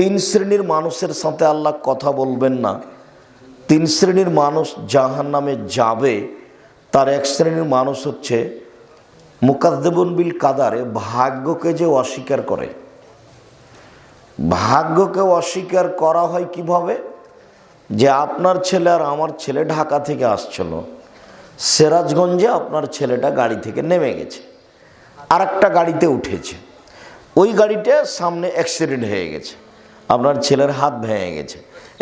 তিন শ্রেণির মানুষের সাথে আল্লাহ কথা বলবেন না। তিন শ্রেণির মানুষ জাহান নামে যাবে, তার এক শ্রেণির মানুষ হচ্ছে মুকাদ্দেবন বিল কাদারে ভাগ্যকে যে অস্বীকার করে। ভাগ্যকে অস্বীকার করা হয় কীভাবে? যে আপনার ছেলে আর আমার ছেলে ঢাকা থেকে আসছিল, সিরাজগঞ্জে আপনার ছেলেটা গাড়ি থেকে নেমে গেছে আর একটা গাড়িতে উঠেছে। ওই গাড়িটা সামনে অ্যাক্সিডেন্ট হয়ে গেছে। আপনার ছেলের হাত ভেঙে গেছে।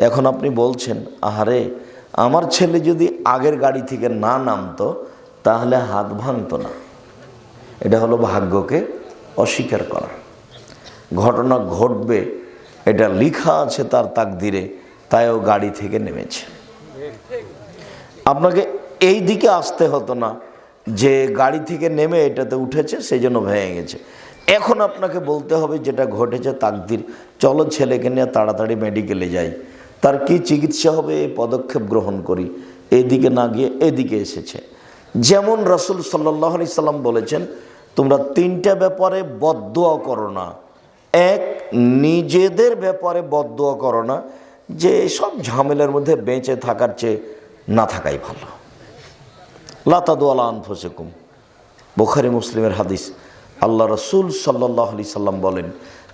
এখন আপনি বলছেন, আহারে, আমার ছেলে যদি আগের গাড়ি থেকে না নামতো, তাহলে হাত ভাঙতো না। এটা হলো ভাগ্যকে অস্বীকার করা। ঘটনা ঘটবে, এটা লেখা আছে তার তাকদিরে, তাই ও গাড়ি থেকে নেমেছে। আপনাকে এই দিকে আসতে হতো না, যে গাড়ি থেকে নেমে এটাতে উঠেছে সেই জন্য ভেঙে গেছে। এখন আপনাকে বলতে হবে যেটা ঘটেছে তাকদির। চলো ছেলেকে নিয়ে তাড়াতাড়ি মেডিকেলে যাই। তার কি চিকিৎসা হবে এই পদক্ষেপ গ্রহণ করি। এদিকে না গিয়ে এদিকে এসেছে। যেমন রসুল সাল্লাহ আলি সাল্লাম বলেছেন, তোমরা তিনটা ব্যাপারে বদোয়া করো না। এক, নিজেদের ব্যাপারে বদোয়া করো না, যে সব ঝামেলার মধ্যে বেঁচে থাকার চেয়ে না থাকাই ভালো। লাতাদুয়ালা আনফসেকুম। বোখারি, মুসলিমের হাদিস। আল্লাহ রসুল সাল্লাহ আলি সাল্লাম বলেন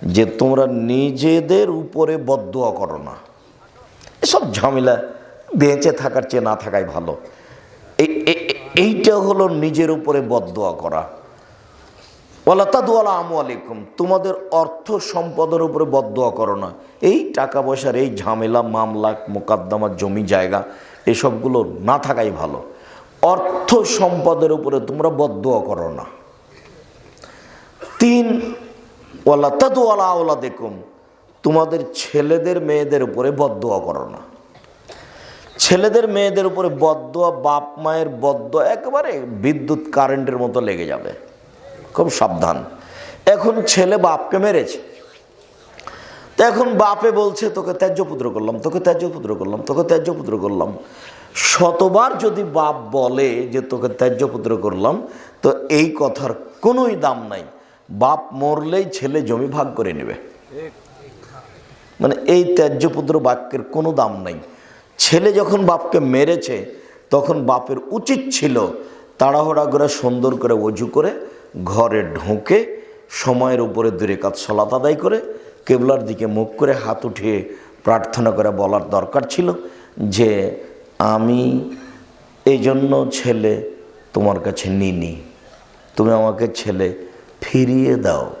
যে তোমরা নিজেদের উপরে বদোয়া করো না। এসব ঝামেলা, বেঁচে থাকার চেয়ে না থাকাই ভালো। এই- এই- এইটা হলো নিজের উপরে বদোয়া করা। ওয়ালাতাদুয়ালা আমু আলাইকুম তোমাদের অর্থ সম্পদের উপরে বদোয়া করো না। এই টাকা পয়সার এই ঝামেলা মামলা মোকদ্দমা জমি জায়গা, এসবগুলো না থাকাই ভালো। অর্থ সম্পদের উপরে তোমরা বদোয়া করো না। তিন ওলা ওয়ালা তাদুয়ালা আওলা দেখুম তোমাদের ছেলেদের মেয়েদের উপরে বদোয়া করো না। ছেলেদের মেয়েদের উপরে বদোয়া বাপ মায়ের বদোয়া একেবারে বিদ্যুৎ কারেন্টের মতো লেগে যাবে। খুব সাবধান। এখন ছেলে বাপকে মেরেছে। তো এখন বাপে বলছে, তোকে ত্যায্য পুত্র করলাম, তোকে ত্যায্য পুত্র করলাম, তোকে ত্যায্য পুত্র করলাম। শতবার যদি বাপ বলে যে, তোকে ত্যায্য পুত্র করলাম, তো এই কথার কোনোই দাম নাই। বাপ মরলেই ছেলে জমি ভাগ করে নেবে। মানে এই ত্যায্য পুত্র বাক্যের কোনো দাম নাই। ছেলে যখন বাপকে মেরেছে, তখন বাপের উচিত ছিল তাড়াহুড়া করে সুন্দর করে অজু করে ঘরে ঢুকে সময়ের উপরে দূরে কাজ সলাত আদায় করে, কেবলার দিকে মুখ করে হাত উঠিয়ে প্রার্থনা করে বলার দরকার ছিল যে, আমি এই জন্য ছেলে তোমার কাছে নিনি তুমি আমাকে ছেলে ফিরিয়ে দাও।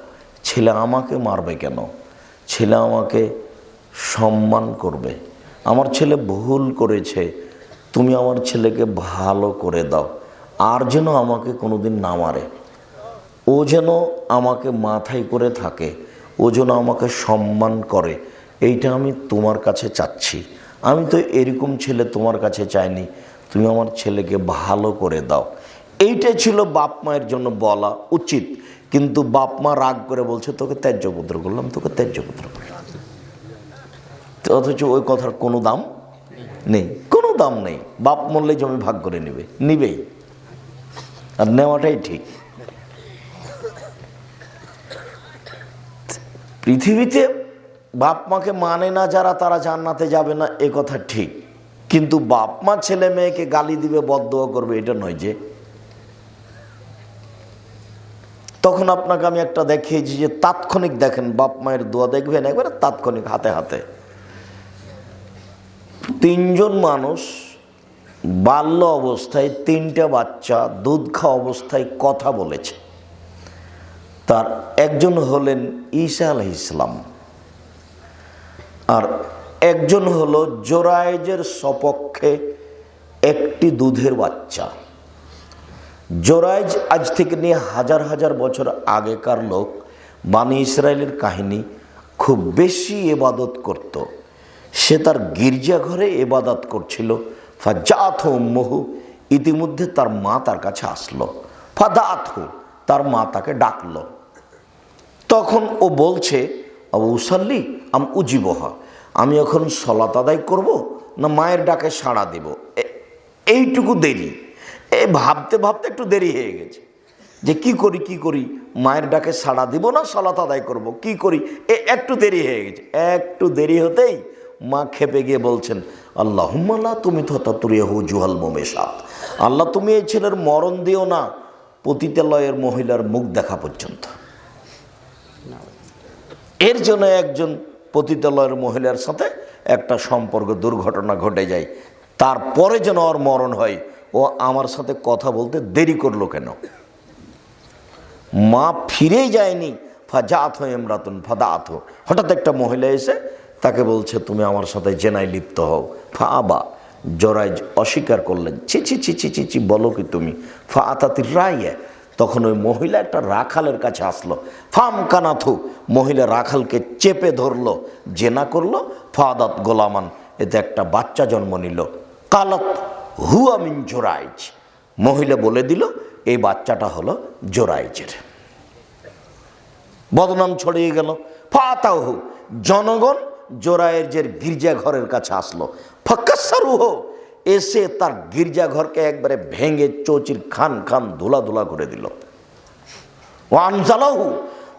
ছেলে আমাকে মারবে কেন? ছেলে আমাকে সম্মান করবে। আমার ছেলে ভুল করেছে। তুমি আমার ছেলেকে ভালো করে দাও। আর যেন আমাকে কোনোদিন না মারে। ও যেন আমাকে মাথায় করে থাকে। ও যেন আমাকে সম্মান করে। এইটা আমি তোমার কাছে চাচ্ছি। আমি তো এরকম ছেলে তোমার কাছে চাইনি। তুমি আমার ছেলেকে ভালো করে দাও। এইটাই ছিল বাপ মায়ের জন্য বলা উচিত। কিন্তু বাপ মা রাগ করে বলছে, তোকে ত্যায্য পুত্র করলাম, তোকে ত্যায্য পুত্র করলাম। অথচ ওই কথার কোনো দাম নেই, কোনো দাম নেই। বাপ মরলে জমি ভাগ করে নেবে, নিবেই। আর নেওয়াটাই ঠিক। পৃথিবীতে বাপ মাকে মানে না যারা, তারা জান্নাতে যাবে না, এ কথা ঠিক। কিন্তু বাপ মা ছেলে মেয়েকে গালি দিবে বদোয়া করবে, এটা নয় যে তখন আপনাকে আমি একটা দেখিয়েছি যে তাৎক্ষণিক দেখেন, বাপ মায়ের দোয়া দেখবেন একবারে তাৎক্ষণিক হাতে হাতে। তিনজন মানুষ বাল্য অবস্থায় তিনটা বাচ্চা, দুধ খাওয়া অবস্থায় কথা বলেছে। তার একজন হলেন ঈসা আলহ ইসলাম আর একজন হলো জোরায়েজের সপক্ষে একটি দুধের বাচ্চা। জোরাইজ আজ থেকে নিয়ে হাজার হাজার বছর আগেকার লোক বানি ইসরায়েলের কাহিনী খুব বেশি এবাদত করত। সে তার গির্জাঘরে এবাদত করছিল। ফাজাত মহু ইতিমধ্যে তার মা তার কাছে আসলো। ফাদাত তার মা তাকে ডাকলো। তখন ও বলছে, আবু উসাল্লি আম উজিবহা, আমি এখন সলাত আদায় করব না মায়ের ডাকে সাড়া দেব? এইটুকু দেরি। এ ভাবতে ভাবতে একটু দেরি হয়ে গেছে। যে কি করি কি করি? মায়ের ডাকে সাড়া দিব না, সলাত আদায় করব। কি করি? এ একটু দেরি হয়ে গেছে। একটু দেরি হতেই মা খেপে গিয়ে বলছেন আল্লাহ হুম্মাল্লাহ তুমি তো তাতুরিয়া হু জুহাল মোমেশাত আল্লাহ, তুমি এই ছেলের মরণ দিও না পতিতালয়ের মহিলার মুখ দেখা পর্যন্ত। এর জন্য একজন পতিতালয়ের মহিলার সাথে একটা সম্পর্ক, দুর্ঘটনা ঘটে যায়। তারপরে যেন ওর মরণ হয় ও আমার সাথে কথা বলতে দেরি করল কেন? মা ফিরেই যায়নি। ফাজাত এমরাতুন ফাদাত হঠাৎ একটা মহিলা এসে তাকে বলছে, তুমি আমার সাথে জেনায় লিপ্ত হও। ফা আবা জরাই অস্বীকার করলেন। ছি ছি ছি ছি ছি ছি, বলো কি তুমি? ফা আতাতির রায় তখন ওই মহিলা একটা রাখালের কাছে আসলো। ফাম কানাথু মহিলা রাখালকে চেপে ধরলো, জেনা করল। ফাদাত গোলামান, এতে একটা বাচ্চা জন্ম নিল। কালত হুয়া মিন জোরাইজ। মহিলা বলে দিল, এই বাচ্চাটা হলো জোরাইজের। বদনাম ছড়িয়ে গেল। ফাতাহু জনগণ জোরায়ের যে গির্জাঘরের কাছে আসলো। ফকাসারুহ, এসে তার গির্জাঘরকে একবারে ভেঙে চৌচির খান খান ধুলা ধুলা করে দিল। ও আনজালাহু,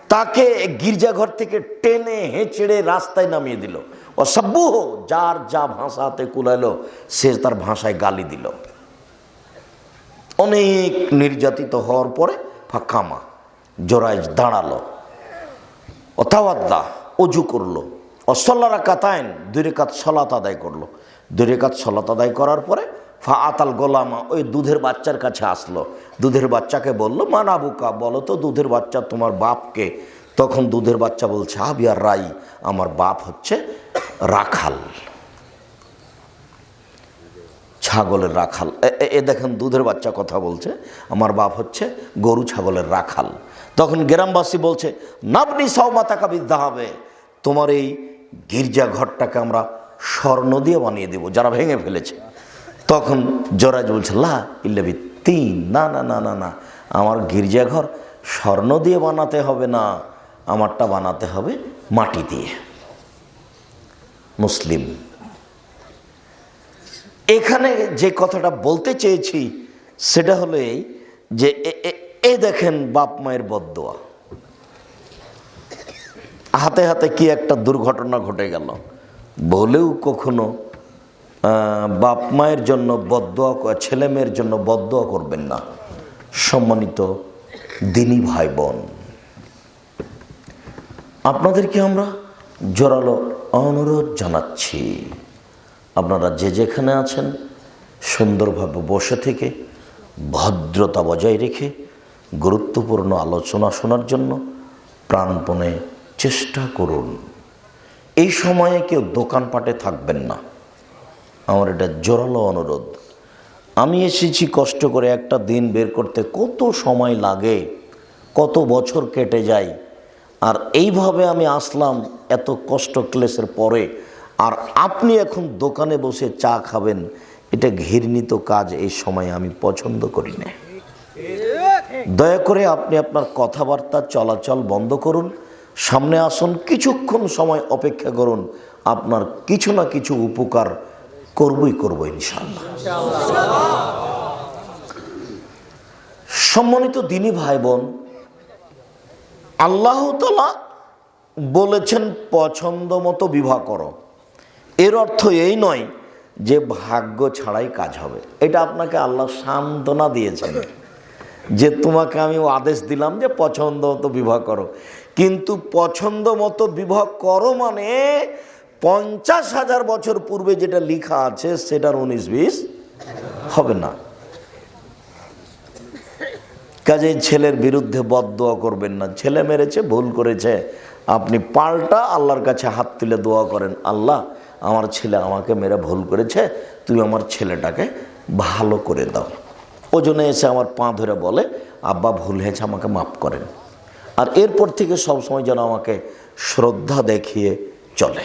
তাকে গির্জাঘর থেকে টেনে হেঁচড়ে রাস্তায় নামিয়ে দিল। সব্বুহ যার যা ভাষাতে কুলাইলো সে তার ভাষায় গালি দিল অনেক নির্যাতিত হওয়ার পরে ফাঁকামা জোরাইজ দাঁড়াল অথাওয়াদ্দা অজু করল অসল্লারা কাতায়ন দুই রেখাত সলাত আদায় করল দুই রেখাত সলাত আদায় করার পরে ফা আতাল গোলামা ওই দুধের বাচ্চার কাছে আসলো দুধের বাচ্চাকে বলল মানাবুকা বলো তো দুধের বাচ্চা তোমার বাপকে তখন দুধের বাচ্চা বলছে আবিয়ার রাই, আমার বাপ হচ্ছে রাখাল। ছাগলের রাখাল। এ- দেখেন দুধের বাচ্চা কথা বলছে, আমার বাপ হচ্ছে গরু ছাগলের রাখাল। তখন গ্রামবাসী বলছে, নাবনি সৌমাতাকা বিদ্যা হবে তোমার এই গির্জা ঘরটাকে আমরা স্বর্ণ দিয়ে বানিয়ে দেব, যারা ভেঙে ফেলেছে। তখন জরাজ বলছে, লা ইল্লাবি তিন না না না না না, আমার গির্জাঘর স্বর্ণ দিয়ে বানাতে হবে না। আমারটা বানাতে হবে মাটি দিয়ে। মুসলিম। এখানে যে কথাটা বলতে চেয়েছি, সেটা হলো এই যে এ- দেখেন বাপ মায়ের বদোয়া হাতে হাতে কি একটা দুর্ঘটনা ঘটে গেল? বলেও কখনো বাপ মায়ের জন্য বদোয়া ছেলে মেয়ের জন্য বদোয়া করবেন না। সম্মানিত দিনী ভাই বোন। আপনাদেরকে আমরা জোরালো অনুরোধ জানাচ্ছি। আপনারা যে যেখানে আছেন, সুন্দরভাবে বসে থেকে ভদ্রতা বজায় রেখে গুরুত্বপূর্ণ আলোচনা শোনার জন্য প্রাণপণে চেষ্টা করুন। এই সময়ে কেউ দোকানপাটে থাকবেন না। আমার এটা জোরালো অনুরোধ। আমি এসেছি কষ্ট করে একটা দিন বের করতে কত সময় লাগে, কত বছর কেটে যায় আর এইভাবে আমি আসলাম এত কষ্ট ক্লেশের পরে। আর আপনি এখন দোকানে বসে চা খাবেন, এটা ঘৃণিত কাজ এই সময় আমি পছন্দ করি না। দয়া করে আপনি আপনার কথাবার্তা চলাচল বন্ধ করুন, সামনে আসুন, কিছুক্ষণ সময় অপেক্ষা করুন, আপনার কিছু না কিছু উপকার করবই করব ইনশাল্লাহ সম্মানিত দিনী ভাই বোন আল্লাহ তালা বলেছেন পছন্দ মতো বিবাহ করো। এর অর্থ এই নয় যে ভাগ্য ছাড়াই কাজ হবে। এটা আপনাকে আল্লাহ সান্ত্বনা দিয়েছেন যে তোমাকে আমি আদেশ দিলাম যে পছন্দ মতো বিবাহ করো। কিন্তু পছন্দ মতো বিবাহ করো মানে পঞ্চাশ হাজার বছর পূর্বে যেটা লেখা আছে, সেটার উনিশ বিশ হবে না। কাজে ছেলের বিরুদ্ধে বদদোয়া করবেন না। ছেলে মেরেছে, ভুল করেছে। আপনি পাল্টা আল্লাহর কাছে হাত তুলে দোয়া করেন, আল্লাহ, আমার ছেলে আমাকে মেরে ভুল করেছে, তুমি আমার ছেলেটাকে ভালো করে দাও। ওজনে এসে আমার পা ধরে বলে, আব্বা, ভুল হয়েছে, আমাকে মাফ করেন। আর এরপর থেকে সবসময় যেন আমাকে শ্রদ্ধা দেখিয়ে চলে।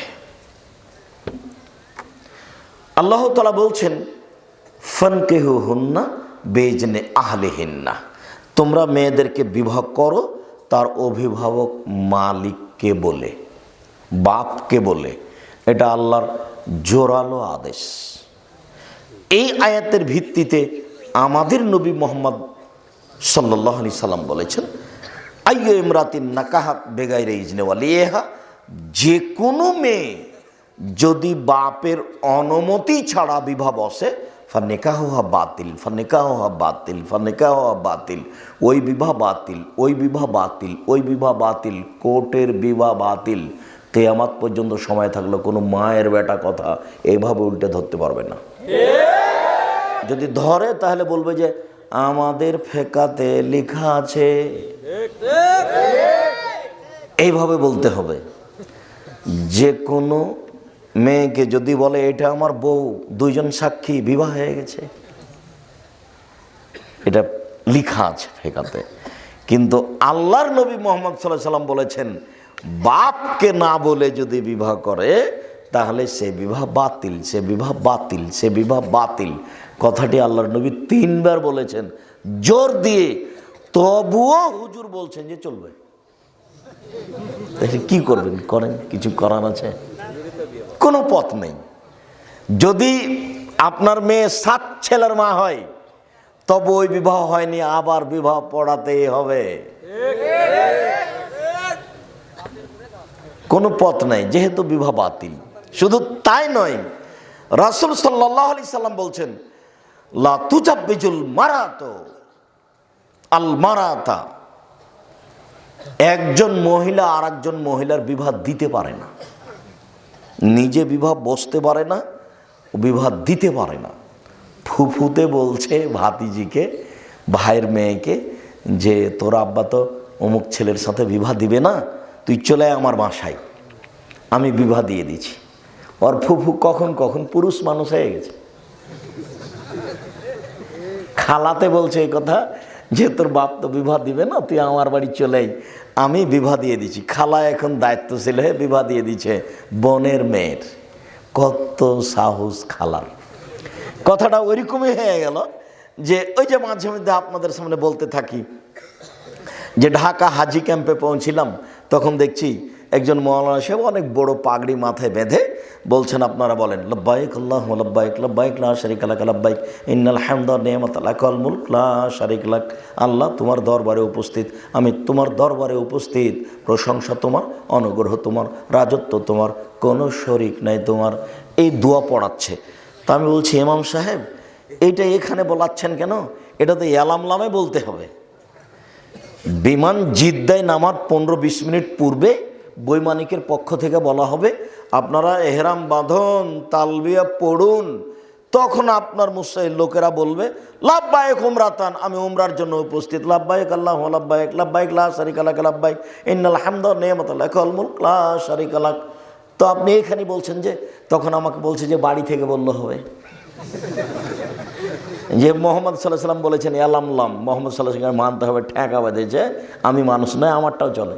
আল্লাহ তালা বলছেন ফনকেহু হুন্না বেজনে আহলে হিন্না তোমরা মেয়েদেরকে বিবাহ করো, তার অভিভাবক মালিককে বলে, বাপকে বলে। এটা আল্লাহর জোরালো আদেশ। এই আয়াতের ভিত্তিতে আমাদের নবী মোহাম্মদ সাল্লাহ আলি সাল্লাম বলেছেন, আইয় ইমরাতিন নাকাহাত বেগাইরে ইজনেওয়ালি এহা যে কোনো মেয়ে যদি বাপের অনুমতি ছাড়া বিবাহ বসে ফানেকাহ হা বাতিল ফানেকাহ হা বাতিল ফানেকাহ হা বাতিল। ওই বিবাহ বাতিল, ওই বিবাহ বাতিল, ওই বিবাহ বাতিল, কোর্টের বিবাহ বাতিল। কেয়ামাত পর্যন্ত সময় থাকলে কোনো মায়ের বেটা কথা এইভাবে উল্টে ধরতে পারবে না। যদি ধরে তাহলে বলবে যে, আমাদের ফেকাতে লেখা আছে। এইভাবে বলতে হবে। যে কোনো মেয়েকে যদি বলে, এটা আমার বউ, দুইজন সাক্ষী, বিবাহ হয়ে গেছে। এটা লিখা আছে ফেকাতে। কিন্তু আল্লাহর নবী মোহাম্মদ সাল্লাহ সাল্লাম বলেছেন, বাপকে না বলে যদি বিবাহ করে, তাহলে সে বিবাহ বাতিল, সে বিবাহ বাতিল, সে বিবাহ বাতিল। কথাটি আল্লাহর নবী তিনবার বলেছেন। জোর দিয়ে তবুও হুজুর বলছেন যে চলবে। কি করবেন? করেন? কিছু করার আছে? কোনো পথ নেই। যদি আপনার মেয়ে সাত ছেলের মা হয়, তবে ওই বিবাহ হয়নি, আবার বিবাহ পড়াতেই হবে। কোনো পথ নাই, যেহেতু বিবাহ বাতিল। শুধু তাই নয়, রাসুল সাল্লাহ আলি সাল্লাম বলছেন, লা তুজাব্বিজুল মারাতো, আল মারাতা। একজন মহিলা আর একজন মহিলার বিবাহ দিতে পারে না। নিজে বিবাহ বসতে পারে না, বিবাহ দিতে পারে না। ফুফুতে বলছে ভাতিজিকে, ভাইয়ের মেয়েকে যে, তোর আব্বা তো অমুক ছেলের সাথে বিবাহ দিবে না, তুই চলে আমার বাসায়। আমি বিবাহ দিয়ে দিছি ওর ফুফু কখন কখন পুরুষ মানুষ হয়ে গেছে। খালাতে বলছে এই কথা যে, তোর বাপ তো বিবাহ দিবে না, তুই আমার বাড়ি চলেই আমি বিবাহ দিয়ে দিছি খালা এখন দায়িত্বশীল হয়ে বিবাহ দিয়ে দিচ্ছে বনের মেয়ের। কত সাহস খালার। কথাটা ওইরকমই হয়ে গেল যে ওই যে মাঝে মধ্যে আপনাদের সামনে বলতে থাকি, যে ঢাকা হাজি ক্যাম্পে পৌঁছিলাম, তখন দেখছি একজন মৌলানা সাহেব অনেক বড় পাগড়ি মাথায় বেঁধে বলছেন আপনারা বলেন, লব্বাইক আল্লাহ, লব্বাইক লব্বাইক, লা শারিক লাক, লব্বাইক। ইন্নাল হামদা নিয়ামত লাকাল মুলক, লা শারিক লাক। আল্লাহ তোমার দরবারে উপস্থিত, আমি তোমার দরবারে উপস্থিত। প্রশংসা তোমার, অনুগ্রহ তোমার, রাজত্ব তোমার, কোনো শরিক নাই তোমার। এই দোয়া পড়াচ্ছে। তা আমি বলছি, ইমাম সাহেব, এইটা এখানে বলাচ্ছেন কেন? এটা তো ইয়ালামলামে বলতে হবে। বিমান জিদ্দায় নামার পনেরো বিশ মিনিট পূর্বে বৈমানিকের পক্ষ থেকে বলা হবে, আপনারা এহরাম বাঁধন, তালবিয়া পড়ুন। তখন আপনার মুসাইল লোকেরা বলবে লাভবায়ক উমরাতান, আমি উমরার জন্য উপস্থিত। লাভবায়ক আল্লাহ লাভবায়ক লাভবায়ক লা শারিক আলাক লাভবায়ক ইন্নাল হামদ নেমত আল্লাহ লা শারিক আলাক তো আপনি এখানে বলছেন যে, তখন আমাকে বলছে যে, বাড়ি থেকে বললে হবে। যে মোহাম্মদ সাল্লাহ সাল্লাম বলেছেন এলামলাম মোহাম্মদ সাল্লাহ সাল্লাম মানতে হবে, ঠেকা বেঁধেছে, আমি মানুষ নয়, আমারটাও চলে।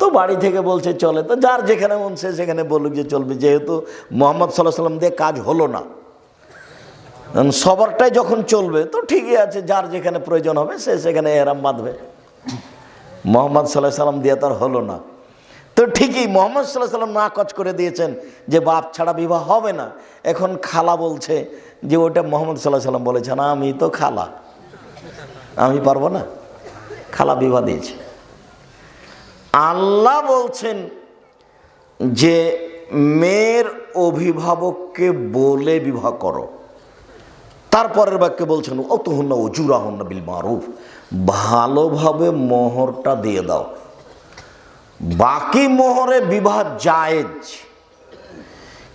তো বাড়ি থেকে বলছে, চলে। তো যার যেখানে মন সে সেখানে বলুক যে চলবে। যেহেতু মোহাম্মদ সাল্লাহ সাল্লাম দিয়ে কাজ হলো না। সবারটাই যখন চলবে, তো ঠিকই আছে, যার যেখানে প্রয়োজন হবে সে সেখানে এরাম বাঁধবে। মোহাম্মদ সাল্লাহ সাল্লাম দিয়ে তার হলো না। তো ঠিকই মোহাম্মদ সাল্লাহ সাল্লাম না কচ করে দিয়েছেন যে বাপ ছাড়া বিবাহ হবে না। এখন খালা বলছে যে ওটা মোহাম্মদ সাল্লাহ সাল্লাম বলেছেন, আমি তো খালা, আমি পারব না। খালা বিবাহ দিয়েছে। আল্লাহ বলছেন যে, মেয়ের অভিভাবককে বলে বিবাহ করো। তারপরের বাক্যে বলছেন অত হন্না অজুরা হন্না বিল মারুফ। ভালোভাবে মোহরটা দিয়ে দাও। বাকি মোহরে বিবাহ জায়েজ।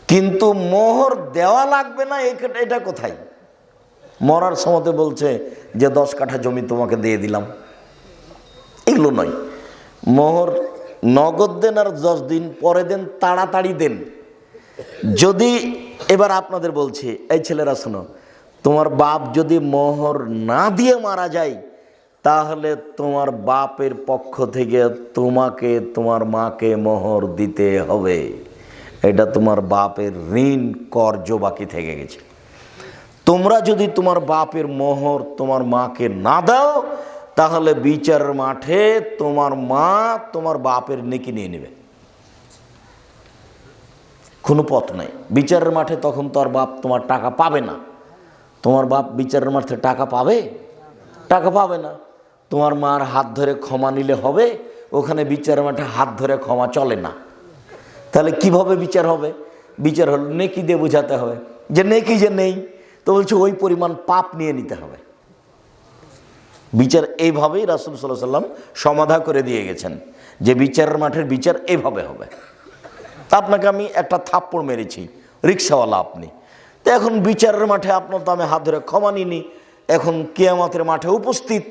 কিন্তু মোহর দেওয়া লাগবে না এটা কোথায়? মরার সময়তে বলছে যে, দশ কাঠা জমি তোমাকে দিয়ে দিলাম। এগুলো নয়। মোহর নগদ দেন আর দশ দিন, পরে দেন, তাড়াতাড়ি দেন। যদি এবার আপনাদের বলছি, এই ছেলেরা শোনো, তোমার বাপ যদি মোহর না দিয়ে মারা যায়, তাহলে তোমার বাপের পক্ষ থেকে তোমাকে, তোমার মাকে মোহর দিতে হবে। এটা তোমার বাপের ঋণ কর্য বাকি থেকে গেছে। তোমরা যদি তোমার বাপের মোহর তোমার মাকে না দাও তাহলে বিচারের মাঠে তোমার মা তোমার বাপের নেকি নিয়ে নেবে। কোনো পথ নাই। বিচারের মাঠে তখন তোর বাপ তোমার টাকা পাবে না। তোমার বাপ বিচারের মাঠে টাকা পাবে? টাকা পাবে না। তোমার মার হাত ধরে ক্ষমা নিলে হবে, ওখানে বিচারের মাঠে হাত ধরে ক্ষমা চলে না। তাহলে কীভাবে বিচার হবে? বিচার হলো নেকি দিয়ে বোঝাতে হবে। যে নেকি যে নেই, তো বলছে ওই পরিমাণ পাপ নিয়ে নিতে হবে। বিচার এইভাবেই রাসুল সাল্লাহ সাল্লাম সমাধা করে দিয়ে গেছেন। যে বিচারের মাঠের বিচার এইভাবে হবে। তা আপনাকে আমি একটা থাপ্পড় মেরেছি, রিক্সাওয়ালা আপনি। তো এখন বিচারের মাঠে আপনার তো আমি হাত ধরে ক্ষমা নিনি এখন কেয়ামতের মাঠে উপস্থিত।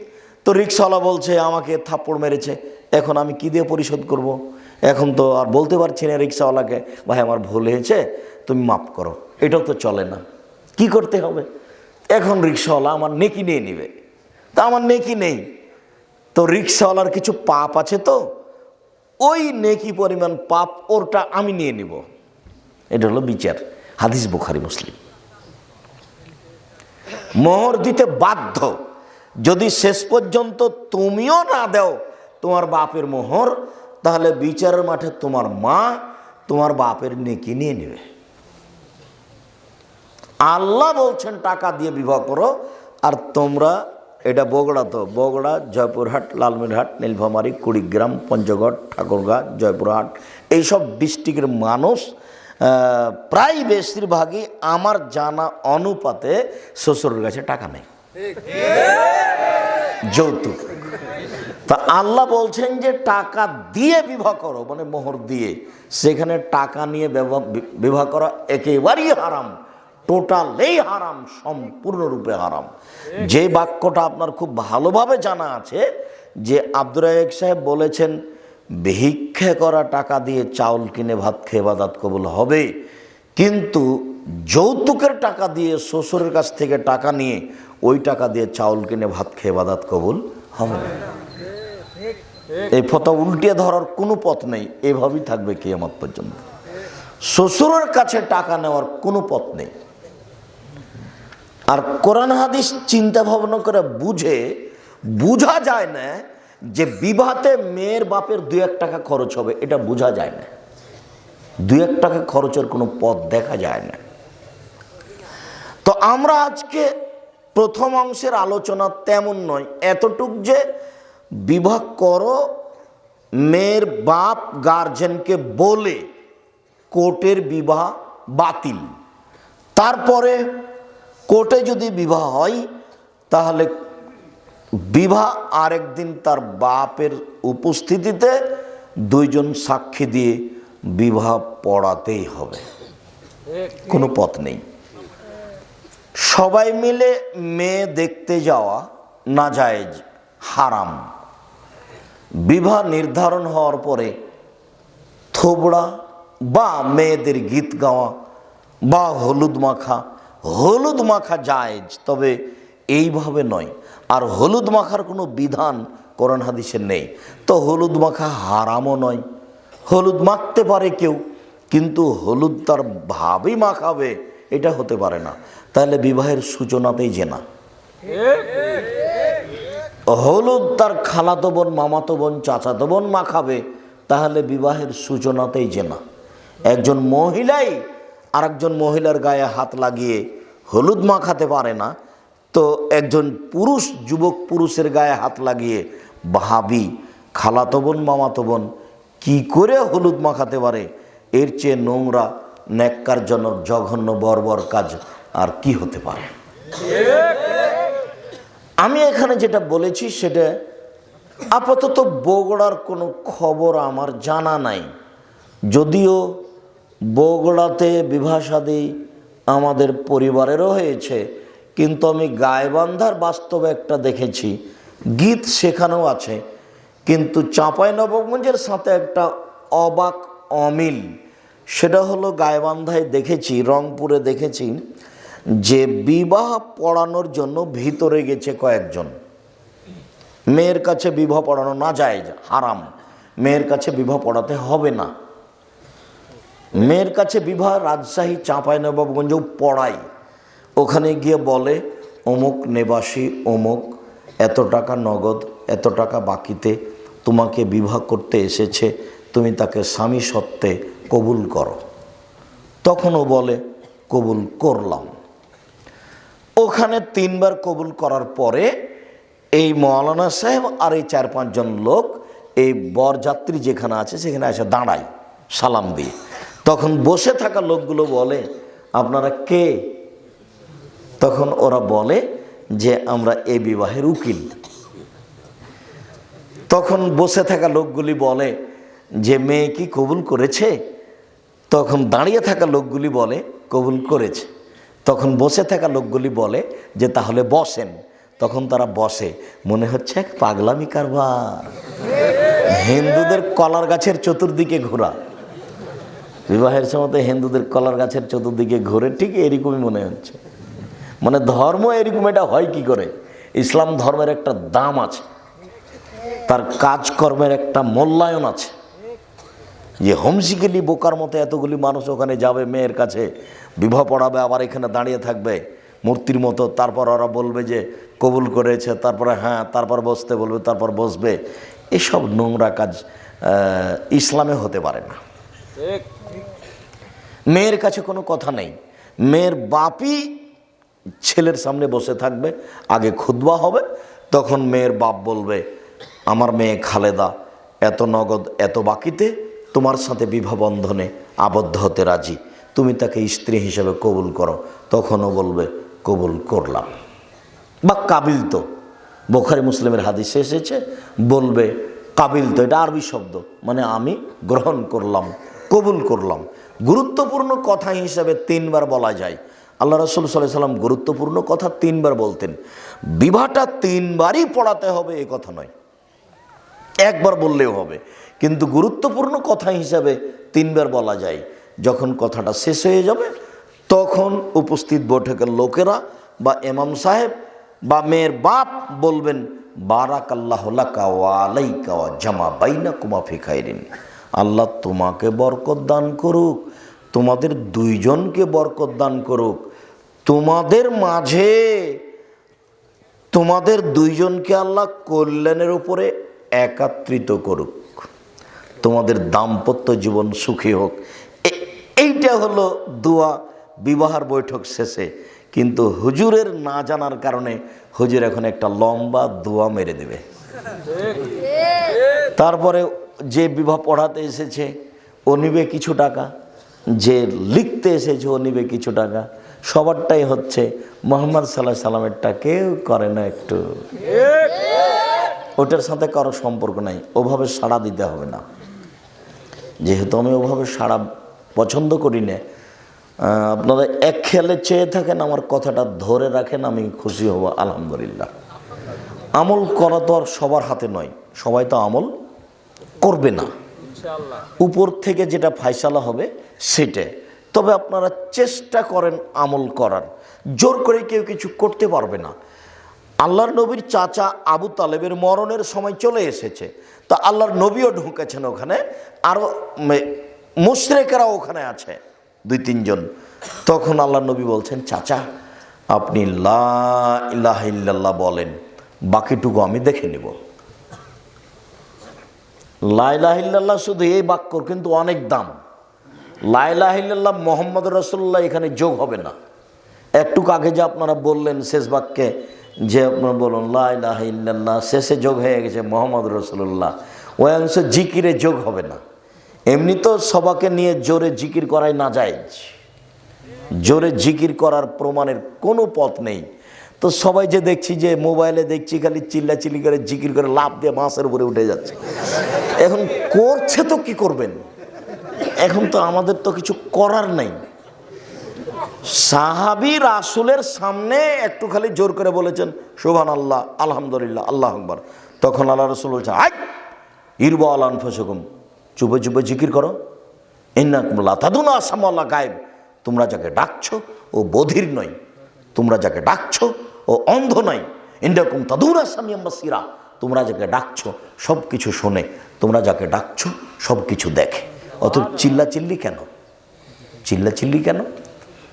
তো রিক্সাওয়ালা বলছে, আমাকে থাপ্পড় মেরেছে। এখন আমি কি দিয়ে পরিশোধ করব। এখন তো আর বলতে পারছি না রিক্সাওয়ালাকে, ভাই, আমার ভুল হয়েছে, তুমি মাফ করো। এটাও তো চলে না। কি করতে হবে? এখন রিক্সাওয়ালা আমার নেকি নিয়ে নিবে। তা আমার নেকি নেই। তো রিক্সাওয়ালার কিছু পাপ আছে তো, ওই নেকি পরিমাণ পাপ ওরটা আমি নিয়ে নিব। এটা হলো বিচার, হাদিস বুখারি, মুসলিম। মোহর দিতে বাধ্য, যদি শেষ পর্যন্ত তুমিও না দাও তোমার বাপের মোহর, তাহলে বিচারের মাঠে তোমার মা তোমার বাপের নেকি নিয়ে নেবে। আল্লাহ বলছেন, টাকা দিয়ে বিবাহ করো, আর তোমরা এটা বগুড়া তো, বগুড়া, জয়পুরহাট লালমিরহাট নীলফামারী, কুড়িগ্রাম, পঞ্চগড়, ঠাকুরগাঁ, জয়পুরহাট, এইসব ডিস্ট্রিক্টের মানুষ প্রায় বেশিরভাগই আমার জানা অনুপাতে শ্বশুরের কাছে টাকা নেই যৌতুক। তা আল্লাহ বলছেন যে টাকা দিয়ে বিবাহ করো মানে মোহর দিয়ে। সেখানে টাকা নিয়ে বিবাহ করা একেবারেই হারাম। টোটালেই হারাম সম্পূর্ণরূপে হারাম। যে বাক্যটা আপনার খুব ভালোভাবে জানা আছে, যে আব্দুর সাহেব বলেছেন, ভিক্ষে করা টাকা দিয়ে চাউল কিনে ভাত খেয়ে বাদাত কবুল হবে। কিন্তু যৌতুকের টাকা দিয়ে শ্বশুরের কাছ থেকে টাকা নিয়ে ওই টাকা দিয়ে চাউল কিনে ভাত খেয়ে বাদাত কবুল হবে এই ফটো উল্টিয়ে ধরার কোনো পথ নেই, এভাবেই থাকবে কিয়ামত পর্যন্ত। শ্বশুরের কাছে টাকা নেওয়ার কোনো পথ নেই। আর কোরআন হাদিস চিন্তা ভাবনা করে বুঝে, বোঝা যায় না যে বিবাহতে মেয়ের বাপের দু এক টাকা খরচ হবে, এটা বোঝা যায় না। দু এক টাকা খরচের কোনো পথ দেখা যায় না। তো আমরা আজকে প্রথম অংশের আলোচনা তেমন নয়, এতটুক যে বিবাহ করো, মেয়ের বাপ গার্জেনকে বলে কোর্টের বিবাহ বাতিল। তারপরে কোর্টে যদি বিবাহ হয়, তাহলে বিবাহ আরেকদিন তার বাপের উপস্থিতিতে দুইজন সাক্ষী দিয়ে বিবাহ পড়াতেই হবে। কোনো পথ নেই। সবাই মিলে মেয়ে দেখতে যাওয়া না জায়েজ হারাম। বিবাহ নির্ধারণ হওয়ার পরে থোবড়া বা মেয়েদের গীত গাওয়া বা হলুদ মাখা হলুদ মাখা জায়েজ, তবে এইভাবে নয়। আর হলুদ মাখার কোনো বিধান কোরআন হাদিসে নেই। তো হলুদ মাখা হারামও নয়। হলুদ মাখতে পারে কেউ, কিন্তু হলুদ তার ভাবেই মাখাবে, এটা হতে পারে না। তাহলে বিবাহের সূচনাতেই জেনা। হলুদ তার খালাতো বোন, মামাতো বোন, চাচাতো বোন মাখাবে, তাহলে বিবাহের সূচনাতেই জেনা। একজন মহিলাই আরেকজন মহিলার গায়ে হাত লাগিয়ে হলুদ মাখাতে পারে না, তো একজন পুরুষ, যুবক পুরুষের গায়ে হাত লাগিয়ে, ভাবি, খালাতো বোন, মামাতো বোন, কী করে হলুদ মাখাতে পারে? এর চেয়ে নোংরা ন্যাক্কারজনক জঘন্য, বর্বর কাজ আর কি হতে পারে? আমি এখানে যেটা বলেছি সেটা আপাতত বগুড়ার কোনো খবর আমার জানা নাই। যদিও বগুড়াতে বিভাসাদী আমাদের পরিবারেরও হয়েছে, কিন্তু আমি গায়বান্ধার বাস্তবে একটা দেখেছি। গীত সেখানেও আছে, কিন্তু চাঁপাই নবগঞ্জের সাথে একটা অবাক অমিল। সেটা হলো গায়বান্ধায় দেখেছি, রংপুরে দেখেছি, যে বিবাহ পড়ানোর জন্য ভিতরে গেছে কয়েকজন। মেয়ের কাছে বিবাহ পড়ানো না যায়, হারাম। মেয়ের কাছে বিবাহ পড়াতে হবে না। মেয়ের কাছে বিবাহ, রাজশাহী চাঁপাইনবাবগঞ্জেও পড়ায় ওখানে গিয়ে বলে, অমুক নেবাসী, অমুক, এত টাকা নগদ, এত টাকা বাকিতে, তোমাকে বিবাহ করতে এসেছে, তুমি তাকে স্বামী সত্ত্বে কবুল করো। তখনও বলে, কবুল করলাম। ওখানে তিনবার কবুল করার পরে, এই মৌলানা সাহেব আর এই চার পাঁচজন লোক, এই বরযাত্রী যেখানে আছে, সেখানে এসে দাঁড়ায়, সালাম দিয়ে। তখন বসে থাকা লোকগুলো বলে, আপনারা কে? তখন ওরা বলে যে, আমরা এ বিবাহের উকিল। তখন বসে থাকা লোকগুলি বলে, যে মেয়ে কি কবুল করেছে? তখন দাঁড়িয়ে থাকা লোকগুলি বলে, কবুল করেছে। তখন বসে থাকা লোকগুলি বলে যে, তাহলে বসেন। তখন তারা বসে, মনে হচ্ছে এক পাগলামি কারবার। হিন্দুদের কলার গাছের চতুর্দিকে ঘোরা। বিবাহের সময় হিন্দুদের কলার গাছের চতুর্দিকে ঘুরে ঠিক এরকমই মনে হচ্ছে। মানে ধর্ম এরকম এটা হয় কি করে? ইসলাম ধর্মের একটা দাম আছে। তার কাজকর্মের একটা মূল্যায়ন আছে। যে হোমসিকেলি বোকার মতো এতগুলি মানুষ ওখানে যাবে, মেয়ের কাছে বিবাহ পড়াবে, আবার এখানে দাঁড়িয়ে থাকবে, মূর্তির মতো, তারপর ওরা বলবে যে কবুল করেছে, তারপরে হ্যাঁ তারপর বসতে বলবে, তারপর বসবে। এসব নোংরা কাজ ইসলামে হতে পারে না। মেয়ের কাছে কোনো কথা নেই। মেয়ের বাপই ছেলের সামনে বসে থাকবে, আগে খুদবা হবে, তখন মেয়ের বাপ বলবে, আমার মেয়ে খালেদা, এত নগদ, এত বাকিতে, তোমার সাথে বিবাহ বন্ধনে আবদ্ধ হতে রাজি। তুমি তাকে স্ত্রী হিসেবে কবুল করো। তখনও বলবে, কবুল করলাম। বা কাবিল তো, বোখারি মুসলিমের হাদিসে এসেছে, বলবে, কাবিল তো, এটা আরবি শব্দ মানে আমি গ্রহণ করলাম। কবুল করলাম। গুরুত্বপূর্ণ কথা হিসাবে তিনবার বলা যায়। আল্লাহ রসুল সাল্লাহ সাল্লাম গুরুত্বপূর্ণ কথা তিনবার বলতেন। বিবাহটা তিনবারই পড়াতে হবে এ কথা নয়। একবার বললেও হবে। কিন্তু গুরুত্বপূর্ণ কথা হিসাবে তিনবার বলা যায়। যখন কথাটা শেষ হয়ে যাবে, তখন উপস্থিত বৈঠকের লোকেরা বা এমাম সাহেব বা মেয়ের বাপ বলবেন বারাক আল্লাহ আলাইকা জামা বাইনা কুমা ফিখাইরিন আল্লাহ তোমাকে বরকত দান করুক তোমাদের দুইজনকে বরকত দান করুক। তোমাদের মাঝে তোমাদের দুইজনকে আল্লাহ কল্যাণের উপরে একাত্রিত করুক। তোমাদের দাম্পত্য জীবন সুখী হোক। এইটা হলো দোয়া বিবাহের বৈঠক শেষে। কিন্তু হুজুরের না জানার কারণে হুজুর এখন একটা লম্বা দোয়া মেরে দেবে। তারপরে যে বিবাহ পড়াতে এসেছে, ও নিবে কিছু টাকা। যে লিখতে এসেছে, ও নিবে কিছু টাকা। সবারটাই হচ্ছে, মোহাম্মদ সাল্লাহ সাল্লামেরটা কেউ করে না একটু। ওটার সাথে কারও সম্পর্ক নাই, ওভাবে সাড়া দিতে হবে না। যেহেতু আমি ওভাবে সাড়া পছন্দ করি না আপনারা এক খেয়ালে চেয়ে থাকেন, আমার কথাটা ধরে রাখেন, আমি খুশি হব, আলহামদুলিল্লাহ। আমল করা তো আর সবার হাতে নয়, সবাই তো আমল করবে না। উপর থেকে যেটা ফাইসালা হবে সেটা তবে আপনারা চেষ্টা করেন আমল করার। জোর করে কেউ কিছু করতে পারবে না। আল্লাহর নবীর চাচা আবু তালেবের মরণের সময় চলে এসেছে। তা আল্লাহর নবীও ঢুকেছেন ওখানে আরও মুশরেকেরা ওখানে আছে দুই তিনজন। তখন আল্লাহ নবী বলছেন চাচা আপনি লা ইলাহা বলেন বাকিটুকু আমি দেখে নেব। লাইলাহিল্লাহ শুধু এই বাক্যর, কিন্তু অনেক দাম। লাইলাহিল্লাহ মোহাম্মদ রসুল্লাহ এখানে যোগ হবে না। একটুকু আগে যে আপনারা বললেন শেষ বাক্যে, যে আপনারা বলুন লাইলাহিল্লাহ শেষে যোগ হয়ে গেছে মোহাম্মদ রসুল্লাহ ওই অংশ জিকিরে যোগ হবে না। এমনি তো সবাকে নিয়ে জোরে জিকির করাই না যায় জোরে জিকির করার প্রমাণের কোনো পথ নেই। তো সবাই যে দেখছি যে মোবাইলে দেখছি, খালি চিল্লা চিল্লি করে জিকির করে লাভ দিয়ে বাঁশের উপরে উঠে যাচ্ছে। এখন করছে তো কি করবেন? এখন তো আমাদের তো কিছু করার নেই। সাহাবি রাসুলের সামনে একটু খালি জোর করে বলেছেন শোভান আল্লাহ আলহামদুলিল্লাহ, আল্লাহ আকবর। তখন আল্লাহ রসুল বলছে, আই, ইরবা আলান ফসকুম চুপে চুপে জিকির করো। ইন্নাকুমুল্লাহ তাদুনা আসামাল্লাহ গায়েব। তোমরা যাকে ডাকছো, ও বধির নয়। তোমরা যাকে ডাকছো, ও অন্ধ নয়। ইন্দাকুম তাদুর আসামি সিরা তোমরা যাকে ডাকছো সব কিছু শোনে। তোমরা যাকে ডাকছো সব কিছু দেখে। অত চিল্লা চিল্লি কেন? চিল্লা চিল্লি কেন?